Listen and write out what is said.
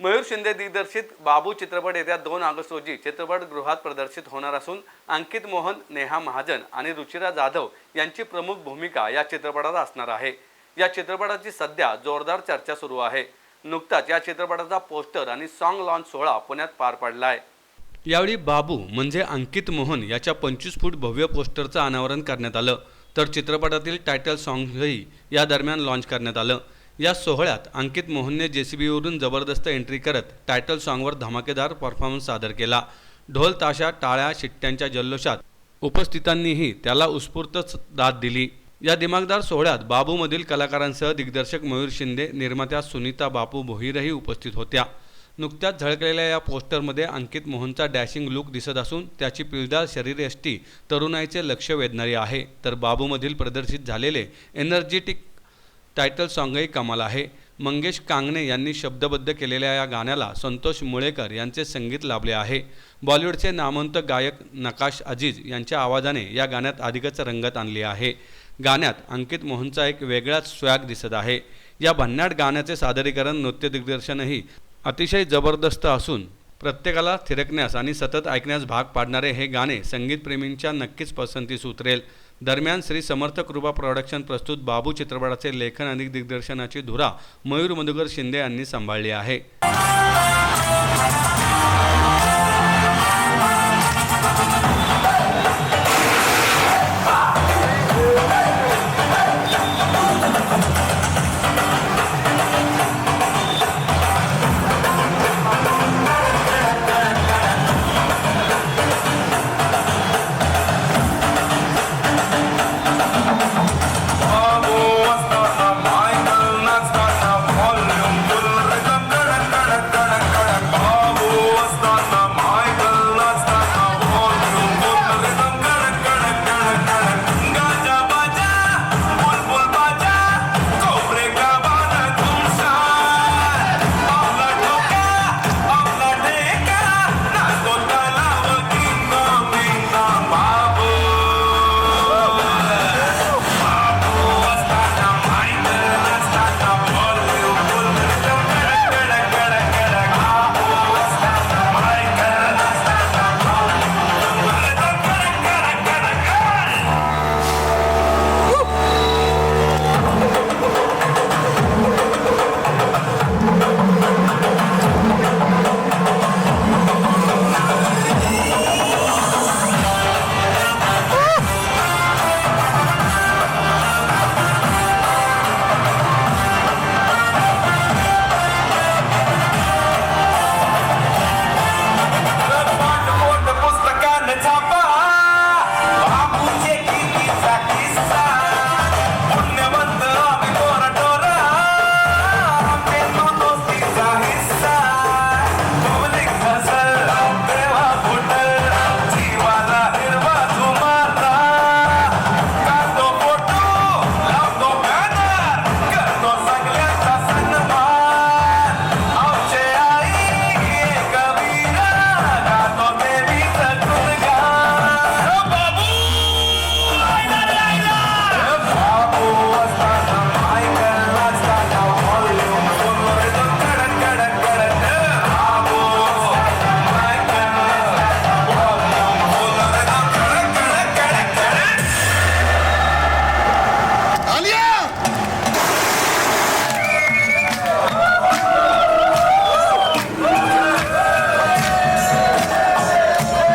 मयूर शिंदे दिग्दर्शित बाबू चित्रपट येत्या दोन ऑगस्ट रोजी चित्रपटगृहात प्रदर्शित होणार असून अंकित मोहन नेहा महाजन आणि रुचिरा जाधव यांची प्रमुख भूमिका या चित्रपटात असणार आहे. या चित्रपटाची सध्या जोरदार चर्चा सुरू आहे. नुकताच या चित्रपटाचा पोस्टर आणि सॉन्ग लॉन्च सोहळा पुण्यात पार पडला आहे यावेळी बाबू म्हणजे अंकित मोहन याच्या पंचवीस फूट भव्य पोस्टरचं अनावरण करण्यात आलं. तर चित्रपटातील टायटल सॉन्गही या दरम्यान लॉन्च करण्यात आलं. या सोहळ्यात अंकित मोहनने जेसीबीवरून जबरदस्त एंट्री करत टायटल सॉन्गवर धमाकेदार परफॉर्मन्स सादर केला. ढोल ताशा टाळ्या शिट्ट्यांच्या जल्लोषात उपस्थितांनीही त्याला उत्स्फूर्त दाद दिली. या दिमागदार सोहळ्यात बाबूमधील कलाकारांसह दिग्दर्शक मयूर शिंदे निर्मात्या सुनीता बापू भोईरही उपस्थित होत्या. नुकत्याच झळकलेल्या या पोस्टरमध्ये अंकित मोहनचा डॅशिंग लुक दिसत असून त्याची पिळदार शरीरयष्टी तरुणाईचे लक्ष वेधणारी आहे. तर बाबूमधील प्रदर्शित झालेले एनर्जेटिक टायटल सॉन्गही कमाल आहे. मंगेश कांगणे यांनी शब्दबद्ध केलेल्या या गाण्याला संतोष मुळेकर यांचे संगीत लाभले आहे. बॉलिवूडचे नामवंत गायक नकाश अजीज यांच्या आवाजाने या गाण्यात अधिकच रंगत आणली आहे. गाण्यात अंकित मोहनचा एक वेगळाच स्वॅग दिसत आहे. या भन्नाट गाण्याचे सादरीकरण नृत्य दिग्दर्शनही अतिशय जबरदस्त असून प्रत्येकाला थिरकण्यास आणि सतत ऐकण्यास भाग पाडणारे हे गाणे संगीतप्रेमींच्या नक्कीच पसंतीस उतरेल. दरम्यान श्री समर्थ कृपा प्रोडक्शन प्रस्तुत बाबू चित्रपटाचे लेखन आणि दिग्दर्शनाची धुरा मयूर मधुकर शिंदे यांनी सांभाळली आहे.